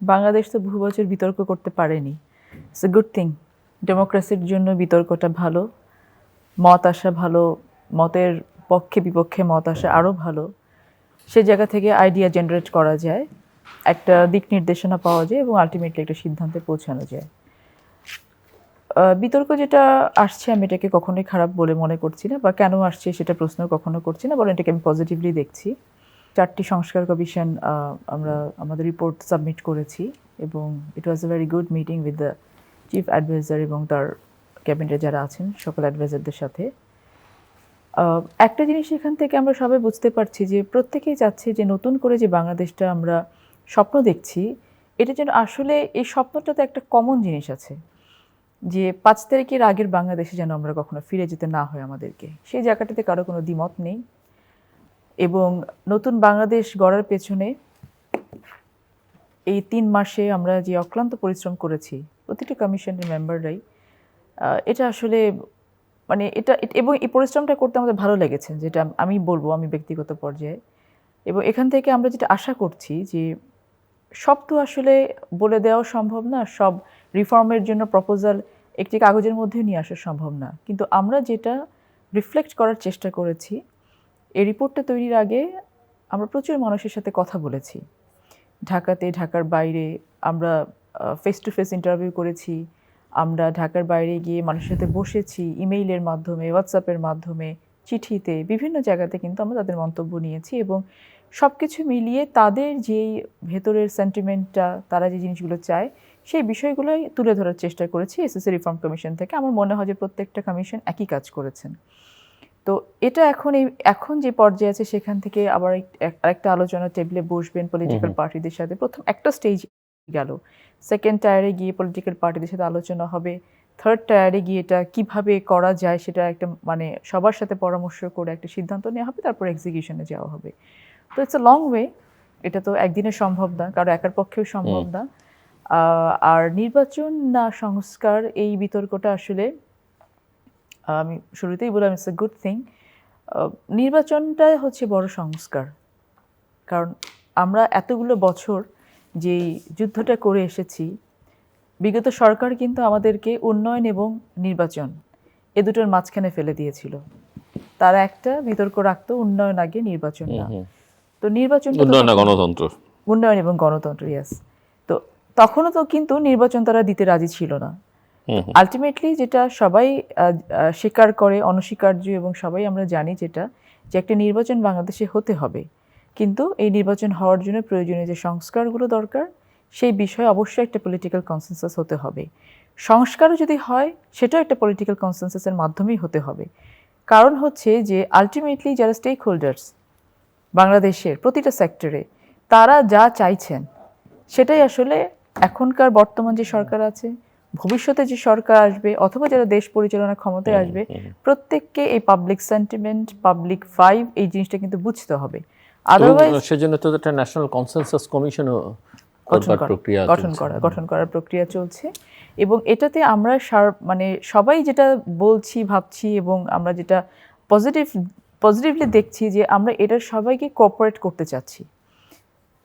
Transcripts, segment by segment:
বাংলাদেশ তো বহু বছর বিতর্ক করতে পারেনি। ইটস এ গুড থিং ডেমোক্রেসির জন্য বিতর্কটা ভালো, মত আসা ভালো, মতের পক্ষে বিপক্ষে মত আসা আরও ভালো। সে জায়গা থেকে আইডিয়া জেনারেট করা যায়, একটা দিক নির্দেশনা পাওয়া যায় এবং আলটিমেটলি একটা সিদ্ধান্তে পৌঁছানো যায়। বিতর্ক যেটা আসছে, আমি এটাকে কখনোই খারাপ বলে মনে করছি না বা কেন আসছে সেটা প্রশ্ন কখনো করছি না, বরং এটাকে আমি পজিটিভলি দেখছি। চারটি সংস্কার কমিশন আমরা আমাদের রিপোর্ট সাবমিট করেছি এবং it was a very good meeting with the chief adviser এবং তার ক্যাবিনেটে যারা আছেন, সকল অ্যাডভাইজারদের সাথে। একটা জিনিস এখান থেকে আমরা সবাই বুঝতে পারছি যে প্রত্যেকেই চাচ্ছে যে নতুন করে যে বাংলাদেশটা আমরা স্বপ্ন দেখছি, এটা যেন আসলে এই স্বপ্নটাতে একটা কমন জিনিস আছে, যে পাঁচ তারিখের আগের বাংলাদেশে যেন আমরা কখনো ফিরে যেতে না হয় আমাদেরকে। সেই জায়গাটাতে কারও কোনো দ্বিমত নেই। এবং নতুন বাংলাদেশ গড়ার পেছনে এই তিন মাসে আমরা যে অক্লান্ত পরিশ্রম করেছি, প্রতিটি কমিশনের মেম্বাররাই এটা আসলে মানে এটা এবং এই পরিশ্রমটা করতে আমাদের ভালো লেগেছে, যেটা আমি বলব আমি ব্যক্তিগত পর্যায়ে। এবং এখান থেকে আমরা যেটা আশা করছি যে সব তো আসলে বলে দেওয়া সম্ভব না, সব রিফর্মের জন্য প্রপোজাল একটি কাগজের মধ্যে নিয়ে আসা সম্ভব না। কিন্তু আমরা যেটা রিফ্লেক্ট করার চেষ্টা করেছি এই রিপোর্টটা তৈরির আগে আমরা প্রচুর মানুষের সাথে কথা বলেছি। ঢাকাতে, ঢাকার বাইরে আমরা ফেস টু ফেস ইন্টারভিউ করেছি। আমরা ঢাকার বাইরে গিয়ে মানুষের সাথে বসেছি ইমেইলের মাধ্যমে হোয়াটসঅ্যাপের মাধ্যমে, চিঠিতে, বিভিন্ন জায়গাতে কিন্তু আমরা তাদের মন্তব্য নিয়েছি এবং সব কিছু মিলিয়ে তাদের যেই ভেতরের সেন্টিমেন্টটা তারা যে জিনিসগুলো চায়, সেই বিষয়গুলোই তুলে ধরার চেষ্টা করেছি এসএসসি রিফর্ম কমিশন থেকে। আমার মনে হয় যে প্রত্যেকটা কমিশন একই কাজ করেছেন। তো এটা এখন এই এখন যে পর্যায়ে আছে সেখান থেকে আবার আরেকটা আলোচনা টেবিলে বসবেন পলিটিক্যাল পার্টিদের সাথে। প্রথম একটা স্টেজ গেল। সেকেন্ড টায়ারে গিয়ে পলিটিক্যাল পার্টিদের সাথে আলোচনা হবে। থার্ড টায়ারে গিয়ে এটা কীভাবে করা যায় সেটা একটা মানে সবার সাথে পরামর্শ করে একটা সিদ্ধান্ত নেওয়া হবে তারপর এক্সিকিউশনে যাওয়া হবে। তো ইটস এ লং ওয়ে এটা তো একদিনে সম্ভব না কারও একার পক্ষেও সম্ভব না। আর নির্বাচন না সংস্কার এই বিতর্কটা আসলে আমি শুরুতেই বললাম ইটস এ গুড থিং নির্বাচনটা হচ্ছে বড় সংস্কার। কারণ আমরা এতগুলো বছর যেই যুদ্ধটা করে এসেছি বিগত সরকার কিন্তু আমাদেরকে উন্নয়ন এবং নির্বাচন এ দুটোর মাঝখানে ফেলে দিয়েছিল। তারা একটা বিতর্ক রাখতো উন্নয়ন আগে নির্বাচন না। তো নির্বাচন উন্নয়ন গণতন্ত্র। উন্নয়ন এবং গণতন্ত্র ইয়াস তো তখনও তো কিন্তু নির্বাচন তারা দিতে রাজি ছিল না। আলটিমেটলি যেটা সবাই স্বীকার করে, অনস্বীকার্য এবং সবাই আমরা জানি যেটা, যে একটা নির্বাচন বাংলাদেশে হতে হবে। কিন্তু এই নির্বাচন হওয়ার জন্য প্রয়োজনীয় যে সংস্কারগুলো দরকার, সেই বিষয়ে অবশ্যই একটা পলিটিক্যাল কনসেনসাস হতে হবে। সংস্কারও যদি হয়, সেটাও একটা পলিটিক্যাল কনসেনসাসের মাধ্যমেই হতে হবে। কারণ হচ্ছে যে আলটিমেটলি যারা স্টেক হোল্ডার্স বাংলাদেশের প্রতিটা সেক্টরে তারা যা চাইছেন, সেটাই আসলে এখনকার বর্তমান যে সরকার আছে ভবিষ্যতে যে সরকার আসবে অথবা যারা দেশ পরিচালনা ক্ষমতায় আসবে প্রত্যেককে এই পাবলিক সেন্টিমেন্ট পাবলিক ফাইভ এই জিনিসটা কিন্তু বুঝতে হবে। আদারওয়াইজ সেজন্য তো একটা ন্যাশনাল কনসেনসাস কমিশনও গঠন করা- গঠন করার প্রক্রিয়া চলছে। এবং এটাতে আমরা মানে সবাই যেটা বলছি ভাবছি এবং আমরা যেটা পজিটিভ পজিটিভলি দেখছি যে আমরা এটার সবাইকে কোঅপারেট করতে চাচ্ছি।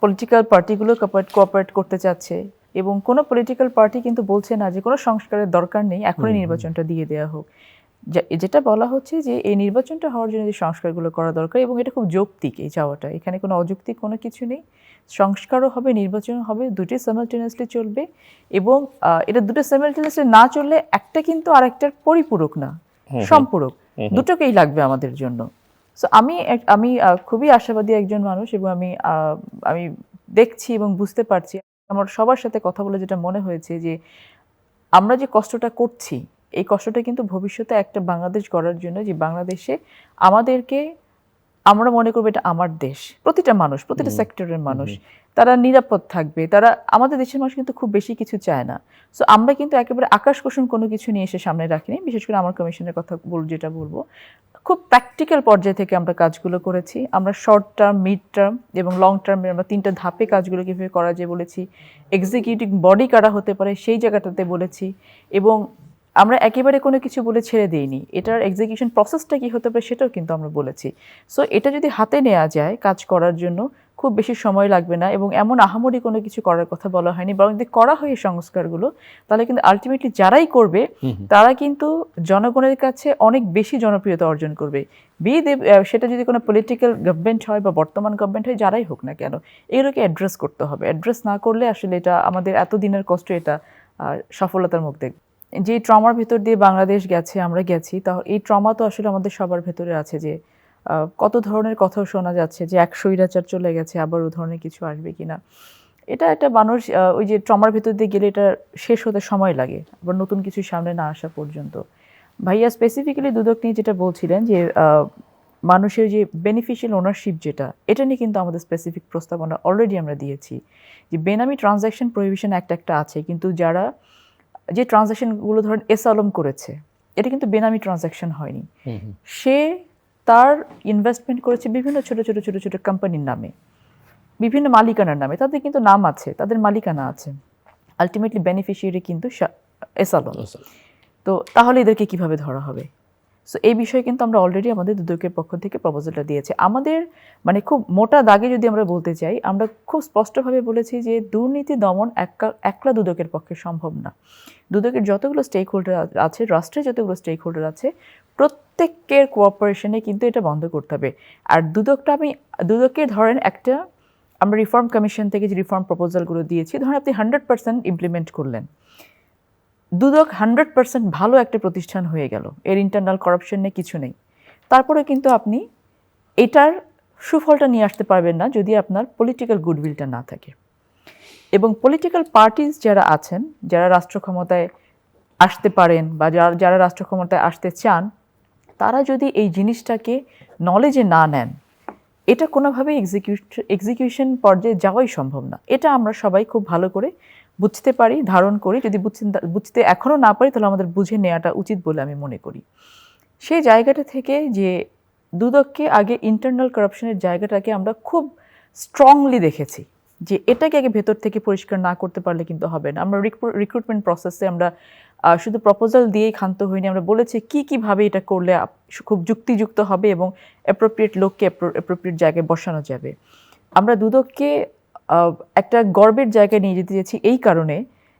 পলিটিক্যাল পার্টিগুলো কোঅপারেট করতে চাচ্ছে। এবং কোনো পলিটিক্যাল পার্টি কিন্তু বলছে না যে কোনো সংস্কারের দরকার নেই এখনই নির্বাচনটা দিয়ে দেওয়া হোক। যেটা বলা হচ্ছে যে এই নির্বাচনটা হওয়ার জন্য যে সংস্কারগুলো করা দরকার এবং এটা খুব যৌক্তিক এই চাওয়াটা এখানে কোনো অযৌক্তিক কোনো কিছু নেই। সংস্কারও হবে নির্বাচনও হবে দুটি সাইমালটেনিয়াসলি চলবে এবং এটা দুটো সাইমালটেনিয়াসলি না চললে একটা কিন্তু আরেকটার পরিপূরক না সম্পূরক। দুটোকেই লাগবে আমাদের জন্য। সো আমি আমি খুবই আশাবাদী একজন মানুষ এবং আমি আহ, আমি দেখছি এবং বুঝতে পারছি। আমার সবার সাথে কথা বলে যেটা মনে হয়েছে যে, আমরা যে কষ্টটা করছি, এই কষ্টটা কিন্তু ভবিষ্যতে একটা বাংলাদেশ গড়ার জন্য যে বাংলাদেশে আমাদেরকে আমরা মনে করব এটা আমার দেশ। প্রতিটা মানুষ প্রতিটা সেক্টরের মানুষ। তারা নিরাপদ থাকবে। তারা আমাদের দেশের মানুষ কিন্তু খুব বেশি কিছু চায় না। সো আমরা কিন্তু একেবারে আকাশ কুসুম কোনো কিছু নিয়ে এসে সামনে রাখিনি। বিশেষ করে আমার কমিশনের কথা বল যেটা বলব। খুব প্র্যাকটিক্যাল পর্যায় থেকে আমরা কাজগুলো করেছি। আমরা শর্ট টার্ম মিড টার্ম এবং লং টার্মে আমরা তিনটা ধাপে কাজগুলো কীভাবে করা যায় বলেছি। এক্সিকিউটিভ বডি কারা হতে পারে সেই জায়গাটাতে বলেছি। এবং আমরা একেবারে কোনো কিছু বলে ছেড়ে দিইনি। এটার এক্সিকিউশন প্রসেসটা কী হতে পারে সেটাও কিন্তু আমরা বলেছি। সো এটা যদি হাতে নেওয়া যায় কাজ করার জন্য খুব বেশি সময় লাগবে না এবং এমন আহামরি কোনো কিছু করার কথা বলা হয়নি বরং যদি করা হয় এই সংস্কারগুলো তাহলে কিন্তু আলটিমেটলি যারাই করবে তারা কিন্তু জনগণের কাছে অনেক বেশি জনপ্রিয়তা অর্জন করবে। বি সেটা যদি কোনো পলিটিক্যাল গভর্নমেন্ট হয় বা বর্তমান গভর্নমেন্ট হয় যারাই হোক না কেন এগুলোকে অ্যাড্রেস করতে হবে। অ্যাড্রেস না করলে আসলে এটা আমাদের এতদিনের কষ্ট এটা সফলতার মুখ দেখবে যে ট্রমার ভিতর দিয়ে বাংলাদেশ গেছে, আমরা গেছি, তা এই ট্রমা তো আসলে আমাদের সবার ভেতরে আছে যে কত ধরনের কথাও শোনা যাচ্ছে যে এক স্বৈরাচার চলে গেছে, আবার ও ধরনের কিছু আসবে কি না এটা একটা মানুষ ওই যে ট্রমার ভেতর দিয়ে গেলে এটা শেষ হতে সময় লাগে, আবার নতুন কিছু সামনে না আসা পর্যন্ত। ভাইয়া স্পেসিফিক্যালি দুদক নিয়ে যেটা বলছিলেন যে মানুষের যে বেনিফিশিয়াল ওনারশিপ যেটা, এটা নিয়ে কিন্তু আমাদের স্পেসিফিক প্রস্তাবনা অলরেডি আমরা দিয়েছি। যে বেনামি ট্রানজ্যাকশন প্রহিবিশন একটা একটা আছে, কিন্তু যারা যে ট্রানজ্যাকশনগুলো ধরেন এস আলম করেছে এটা কিন্তু বেনামি ট্রানজ্যাকশন হয়নি। সে তার ইনভেস্টমেন্ট করেছে বিভিন্ন ছোট ছোট ছোট ছোট কোম্পানির নামে বিভিন্ন মালিকানার নামে। তাদের কিন্তু নাম আছে তাদের মালিকানা আছে। আলটিমেটলি বেনিফিশিয়ারি কিন্তু এস আলম তো তাহলে এদেরকে কীভাবে ধরা হবে? সো এই বিষয়ে কিন্তু আমরা অলরেডি আমাদের দুদকের পক্ষ থেকে প্রপোজালটা দিয়েছি। আমাদের মানে খুব মোটা দাগে যদি আমরা বলতে চাই, আমরা খুব স্পষ্টভাবে বলেছি যে দুর্নীতি দমন একলা দুদকের পক্ষে সম্ভব না। দুদকের যতগুলো স্টেক হোল্ডার আছে, রাষ্ট্রের যতগুলো স্টেক হোল্ডার আছে, প্রত্যেকের কোঅপারেশনে কিন্তু এটা বন্ধ করতে হবে। আর দুদকটা আমি দুদকের ধরেন একটা, আমরা রিফর্ম কমিশন থেকে যে রিফর্ম প্রপোজালগুলো দিয়েছি, ধরেন আপনি হান্ড্রেড পার্সেন্ট ইমপ্লিমেন্ট করলেন। দুদক হান্ড্রেড পার্সেন্ট ভালো একটা প্রতিষ্ঠান হয়ে গেল। এর ইন্টারনাল করাপশন নিয়ে কিছু নেই। তারপরে কিন্তু আপনি এটার সুফলটা নিয়ে আসতে পারবেন না যদি আপনার পলিটিক্যাল গুডউইলটা না থাকে। এবং পলিটিক্যাল পার্টিস যারা আছেন, যারা রাষ্ট্র ক্ষমতায় আসতে পারেন বা যারা যারা রাষ্ট্র ক্ষমতায় আসতে চান, তারা যদি এই জিনিসটাকে নলেজে না নেন, এটা কোনোভাবেই এক্সিকিউট এক্সিকিউশন পর্যায়ে যাওয়াই সম্ভব না। এটা আমরা সবাই খুব ভালো করে বুঝতে পারি, ধারণ করি। যদি বুঝতে এখনও না পারি, তাহলে আমাদের বুঝে নেওয়াটা উচিত বলে আমি মনে করি। সেই জায়গাটা থেকে যে দুদককে আগে ইন্টারনাল করাপশনের জায়গাটাকে আমরা খুব স্ট্রংলি দেখেছি, যে এটাকে আগে ভেতর থেকে পরিষ্কার না করতে পারলে কিন্তু হবে না। আমরা রিক্রুটমেন্ট প্রসেসে আমরা শুধু প্রপোজাল দিয়েই ক্ষান্ত হইনি, আমরা বলেছি কি, কীভাবে এটা করলে খুব যুক্তিযুক্ত হবে এবং অ্যাপ্রোপ্রিয়েট লোককে অ্যাপ্রোপ্রিয়েট জায়গায় বসানো যাবে। আমরা দুদককে একটা গর্বের জায়গায় নিয়ে যেতে চেয়েছি এই কারণে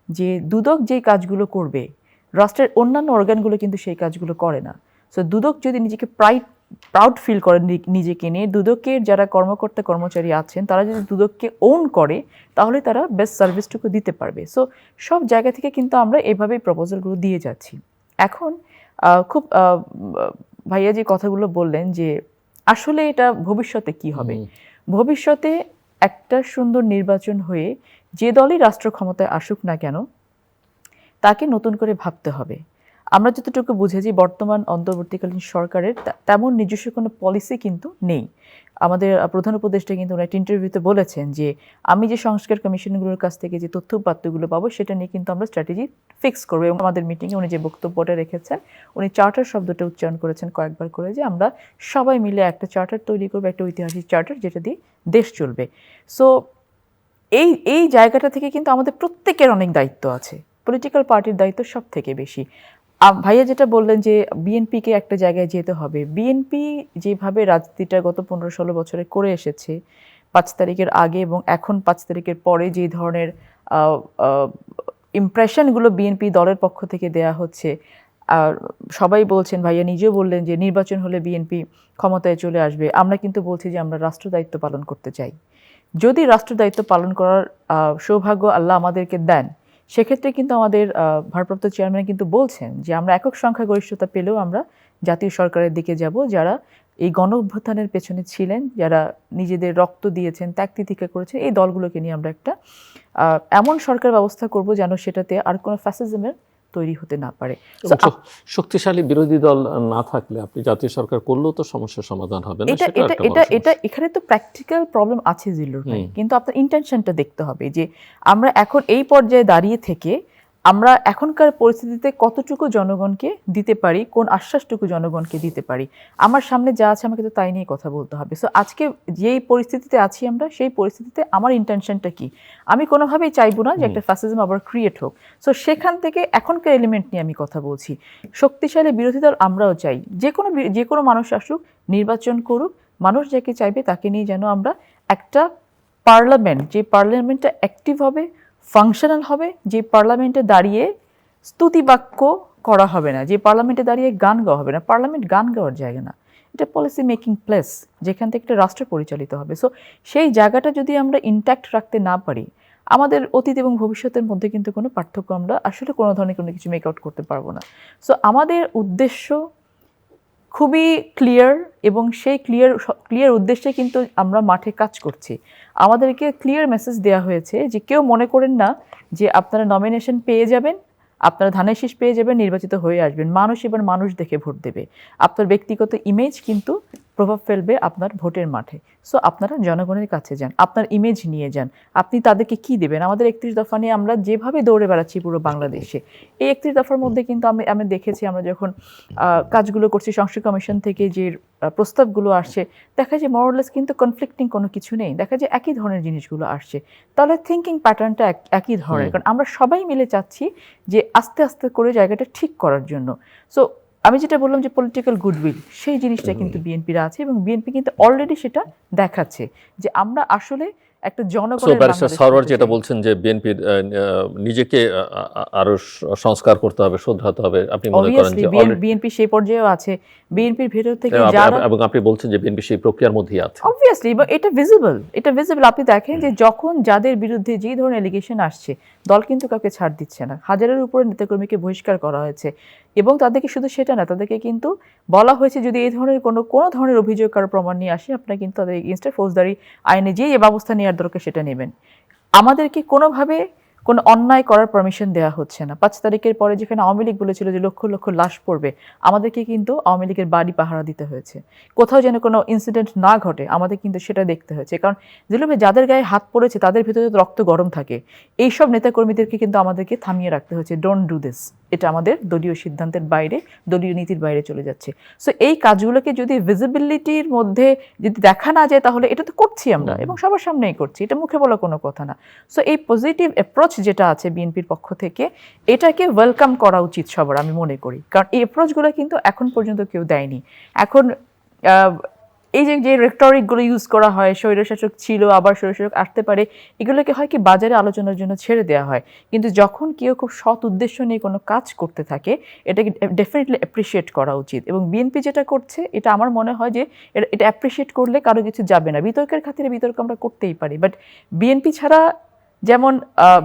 যে দুদক যেই কাজগুলো করবে রাষ্ট্রের অন্যান্য অর্গানগুলো কিন্তু সেই কাজগুলো করে না। সো দুদক যদি নিজেকে প্রাইড প্রাউড ফিল করে নি- নিজেকে নিয়ে দুদকের যারা কর্মকর্তা কর্মচারী আছেন তারা যদি দুদককে ওন করে তাহলে তারা বেস্ট সার্ভিসটুকু দিতে পারবে। সো সব জায়গা থেকে কিন্তু আমরা এভাবেই প্রপোজালগুলো দিয়ে যাচ্ছি। এখন খুব ভাইয়া যে কথাগুলো বললেন যে আসলে এটা ভবিষ্যতে কি হবে? ভবিষ্যতে একটা সুন্দর নির্বাচন হয়ে যে দলই রাষ্ট্র ক্ষমতায় আসুক না কেন, তাকে নতুন করে ভাবতে হবে। আমরা যতটুকু বুঝেছি, বর্তমান অন্তর্বর্তীকালীন সরকারের তেমন নিজস্ব কোনো পলিসি কিন্তু নেই। আমাদের প্রধান উপদেষ্টা কিন্তু একটা ইন্টারভিউতে বলেছেন যে, আমি যে সংস্কার কমিশনগুলোর কাছ থেকে যে তথ্য উপাত্তগুলো পাবো, সেটা নিয়ে কিন্তু আমরা স্ট্র্যাটেজি ফিক্স করব। এবং আমাদের মিটিংয়ে উনি যে বক্তব্যটা রেখেছেন, উনি চার্টার শব্দটা উচ্চারণ করেছেন কয়েকবার করে যে, আমরা সবাই মিলে একটা চার্টার তৈরি করব, একটা ঐতিহাসিক চার্টার যেটা দিয়ে দেশ চলবে। সো এই এই জায়গাটা থেকে কিন্তু আমাদের প্রত্যেকের অনেক দায়িত্ব আছে। পলিটিক্যাল পার্টির দায়িত্ব সব থেকে বেশি। ভাইয়া যেটা বললেন যে বিএনপিকে একটা জায়গায় যেতে হবে। বিএনপি যেভাবে রাজনীতিটা গত পনেরো ষোলো বছরে করে এসেছে, পাঁচ তারিখের আগে এবং এখন পাঁচ তারিখের পরে যে ধরনের ইমপ্রেশনগুলো বিএনপি দলের পক্ষ থেকে দেয়া হচ্ছে, আর সবাই বলছেন, ভাইয়া নিজেও বললেন যে নির্বাচন হলে বিএনপি ক্ষমতায় চলে আসবে। আমরা কিন্তু বলছি যে আমরা রাষ্ট্র দায়িত্ব পালন করতে চাই। যদি রাষ্ট্র দায়িত্ব পালন করার সৌভাগ্য আল্লাহ আমাদেরকে দেন সেক্ষেত্রে কিন্তু আমাদের ভারপ্রাপ্ত চেয়ারম্যান কিন্তু বলছেন যে আমরা একক সংখ্যাগরিষ্ঠতা পেলেও আমরা জাতীয় সরকারের দিকে যাব। যারা এই গণ অভ্যুত্থানের পেছনে ছিলেন, যারা নিজেদের রক্ত দিয়েছেন, ত্যাগ করেছেন, এই দলগুলোকে নিয়ে আমরা একটা এমন সরকার ব্যবস্থা করব যেন সেটাতে আর কোনো ফ্যাসিজমের তৈরি হতে না পারে। শক্তিশালী বিরোধী দল না থাকলে আপনি জাতীয় সরকার করলেও তো সমস্যার সমাধান হবে না এটা এটা এটা এটা এখানে তো প্র্যাকটিক্যাল প্রবলেম আছে জিল্লুর কিন্তু আপনার ইন্টেনশনটা দেখতে হবে যে আমরা এখন এই পর্যায়ে দাঁড়িয়ে থেকে আমরা এখনকার পরিস্থিতিতে কতটুকু জনগণকে দিতে পারি কোন আশ্বাসটুকু জনগণকে দিতে পারি আমার সামনে যা আছে আমাকে তো তাই নিয়ে কথা বলতে হবে। সো আজকে যেই পরিস্থিতিতে আছি আমরা সেই পরিস্থিতিতে আমার ইন্টেনশনটা কি? আমি কোনোভাবেই চাইব না যে একটা ফ্যাসিজম আবার ক্রিয়েট হোক। সো সেখান থেকে এখনকার এলিমেন্ট নিয়ে আমি কথা বলছি। শক্তিশালী বিরোধী দল আমরাও চাই। যে কোনো যে কোনো মানুষ আসুক নির্বাচন করুক মানুষ যাকে চাইবে তাকে নিয়ে যেন আমরা একটা পার্লামেন্ট যে পার্লামেন্টটা অ্যাক্টিভ হবে ফাংশনাল হবে, যে পার্লামেন্টে দাঁড়িয়ে স্তুতিবাক্য করা হবে না, যে পার্লামেন্টে দাঁড়িয়ে গান গাওয়া হবে না। পার্লামেন্ট গান গাওয়ার জায়গা না। এটা পলিসি মেকিং প্লেস যেখান থেকে একটা রাষ্ট্র পরিচালিত হবে। সো সেই জায়গাটা যদি আমরা ইনট্যাক্ট রাখতে না পারি, আমাদের অতীত এবং ভবিষ্যতের মধ্যে কিন্তু কোনো পার্থক্য আমরা আসলে কোনো ধরনের কোনো কিছু মেক আউট করতে পারব না। সো আমাদের উদ্দেশ্য খুবই ক্লিয়ার এবং সেই ক্লিয়ার ক্লিয়ার উদ্দেশ্যে কিন্তু আমরা মাঠে কাজ করছি। আমাদেরকে ক্লিয়ার মেসেজ দেওয়া হয়েছে যে কেউ মনে করেন না যে আপনারা নমিনেশন পেয়ে যাবেন, আপনারা ধানের শীষ পেয়ে যাবেন, নির্বাচিত হয়ে আসবেন। মানুষ এবার মানুষ দেখে ভোট দেবে। আপনার ব্যক্তিগত ইমেজ কিন্তু প্রভাব ফেলবে আপনার ভোটের মাঠে। সো আপনারা জনগণের কাছে যান আপনার ইমেজ নিয়ে যান। আপনি তাদেরকে কি দেবেন? আমাদের একত্রিশ দফা নিয়ে আমরা যেভাবে দৌড়ে বেড়াচ্ছি পুরো বাংলাদেশে এই একত্রিশ দফার মধ্যে কিন্তু আমি আমি দেখেছি আমরা যখন কাজগুলো করছি সংস্কার কমিশন থেকে যে প্রস্তাবগুলো আসছে দেখা যায় মরলেস কিন্তু কনফ্লিক্টিং কোনো কিছু নেই। দেখা যায় একই ধরনের জিনিসগুলো আসছে। তাহলে থিঙ্কিং প্যাটার্নটা একই ধরনের। কারণ আমরা সবাই মিলে চাচ্ছি যে আস্তে আস্তে করে জায়গাটা ঠিক করার জন্য। সো আমি যেটা বললাম যে পলিটিক্যাল গুডউইল সেই জিনিসটা কিন্তু বিএনপির আছে এবং বিএনপি কিন্তু অলরেডি সেটা দেখাচ্ছে যে আমরা আসলে একটা জনগণের সরওয়ার যেটা বলছেন যে বিএনপির নিজেকে আরও সংস্কার করতে হবে শুধরাতে হবে আপনি মনে করেন যে বিএনপি সেই পর্যায়েও আছে। বিএনপির ভেতর থেকে যারা এবং আপনি বলছেন যে বিএনপি সেই প্রক্রিয়ার মধ্যেই আছে। অবভিয়াসলি এটা ভিজিবল এটা ভিজিবল আপনি দেখেন যে যখন যাদের বিরুদ্ধে যে ধরনের এলিগেশন আসছে দল কিন্তু কাউকে ছাড় দিচ্ছে না। হাজারের উপরে নেতাকর্মীকে বহিষ্কার করা হয়েছে। এবং তাদেরকে শুধু সেটা না তাদেরকে কিন্তু বলা হয়েছে যদি এই ধরনের কোনো কোনো ধরনের অভিযোগ কারও প্রমাণ নিয়ে আসে আপনারা কিন্তু তাদের এগেনস্টে ফৌজদারি আইনে যে ব্যবস্থা নেওয়ার দরকার সেটা নেবেন। আমাদেরকে কোনোভাবে কোনো অন্যায় করার পারমিশন দেওয়া হচ্ছে না। পাঁচ তারিখের পরে যেখানে আওয়ামী লীগ বলেছিল যে লক্ষ লক্ষ লাশ পড়বে, আমাদেরকে কিন্তু আওয়ামী লীগের বাড়ি পাহারা দিতে হয়েছে। কোথাও যেন কোনো ইনসিডেন্ট না ঘটে, আমাদের কিন্তু সেটা দেখতে হয়েছে। কারণ জিলুমে যাদের গায়ে হাত পড়েছে, তাদের ভিতরে রক্ত গরম থাকে। এইসব নেতাকর্মীদেরকে কিন্তু আমাদেরকে থামিয়ে রাখতে হয়েছে। ডোন্ট ডু দিস এটা আমাদের দলীয় সিদ্ধান্তের বাইরে দলীয় নীতির বাইরে চলে যাচ্ছে। সো এই কাজগুলোকে যদি ভিজিবিলিটির মধ্যে যদি দেখা না যায় তাহলে এটা তো করছি আমরা এবং সবার সামনেই করছি এটা মুখে বলা কোনো কথা না। সো এই পজিটিভ অ্যাপ্রোচ যেটা আছে বিএনপির পক্ষ থেকে এটাকে ওয়েলকাম করা উচিত সবার আমি মনে করি। কারণ এই অ্যাপ্রোচগুলো কিন্তু এখন পর্যন্ত কেউ দেয়নি। এখন এই যে যে রেক্টরিকগুলো ইউজ করা হয়, স্বৈরশাসক ছিল, আবার স্বৈরশাসক আসতে পারে, এগুলোকে হয় কি বাজারে আলোচনার জন্য ছেড়ে দেওয়া হয়। কিন্তু যখন কেউ খুব সৎ উদ্দেশ্য নিয়ে কোনো কাজ করতে থাকে, এটাকে ডেফিনেটলি অ্যাপ্রিসিয়েট করা উচিত। এবং বিএনপি যেটা করছে, এটা আমার মনে হয় যে এটা- অ্যাপ্রিসিয়েট করলে কারও কিছু যাবে না। বিতর্কের খাতিরে বিতর্ক আমরা করতেই পারি। বাট বিএনপি ছাড়া যেমন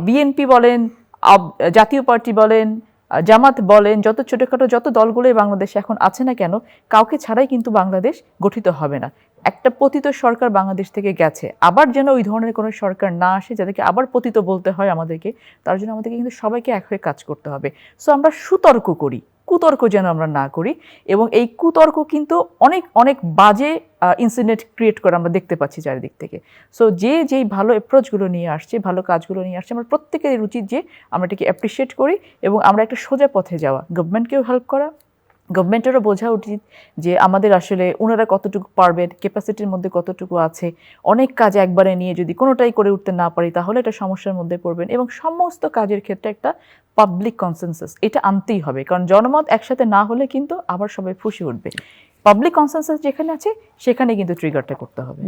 বিএনপি বলেন জাতীয় পার্টি বলেন জামাত বলেন, যত ছোটোখাটো যত দলগুলোই বাংলাদেশে এখন আছে না কেন, কাউকে ছাড়াই কিন্তু বাংলাদেশ গঠিত হবে না। একটা পতিত সরকার বাংলাদেশ থেকে গেছে। আবার যেন ওই ধরনের কোনো সরকার না আসে, যাদেরকে আবার পতিত বলতে হয় আমাদেরকে, তার জন্য আমাদেরকে কিন্তু সবাইকে এক হয়ে কাজ করতে হবে। সো আমরা সুতর্ক করি। কুতর্ক যেন আমরা না করি এবং এই কুতর্ক কিন্তু অনেক অনেক বাজে ইনসিডেন্ট ক্রিয়েট করে আমরা দেখতে পাচ্ছি চারিদিক থেকে। সো যে, যেই ভালো অ্যাপ্রোচগুলো নিয়ে আসছে, ভালো কাজগুলো নিয়ে আসছে, আমরা প্রত্যেকের উচিত যে আমরা এটাকে অ্যাপ্রিসিয়েট করি এবং আমরা একটা সোজা পথে যাওয়া গভর্নমেন্টকেও হেল্প করা গভর্নমেন্টেরও বোঝা উচিত যে আমাদের আসলে ওনারা কতটুকু পারবেন ক্যাপাসিটির মধ্যে কতটুকু আছে। অনেক কাজ একবারে নিয়ে যদি কোনোটাই করে উঠতে না পারি, তাহলে এটা সমস্যার মধ্যে পড়বেন এবং সমস্ত কাজের ক্ষেত্রে একটা পাবলিক কনসেনসাস এটা আনতেই হবে। কারণ জনমত একসাথে না হলে কিন্তু আবার সবাই ফুসে উঠবে। পাবলিক কনসেনসাস যেখানে আছে, সেখানে কিন্তু ট্রিগারটা করতে হবে।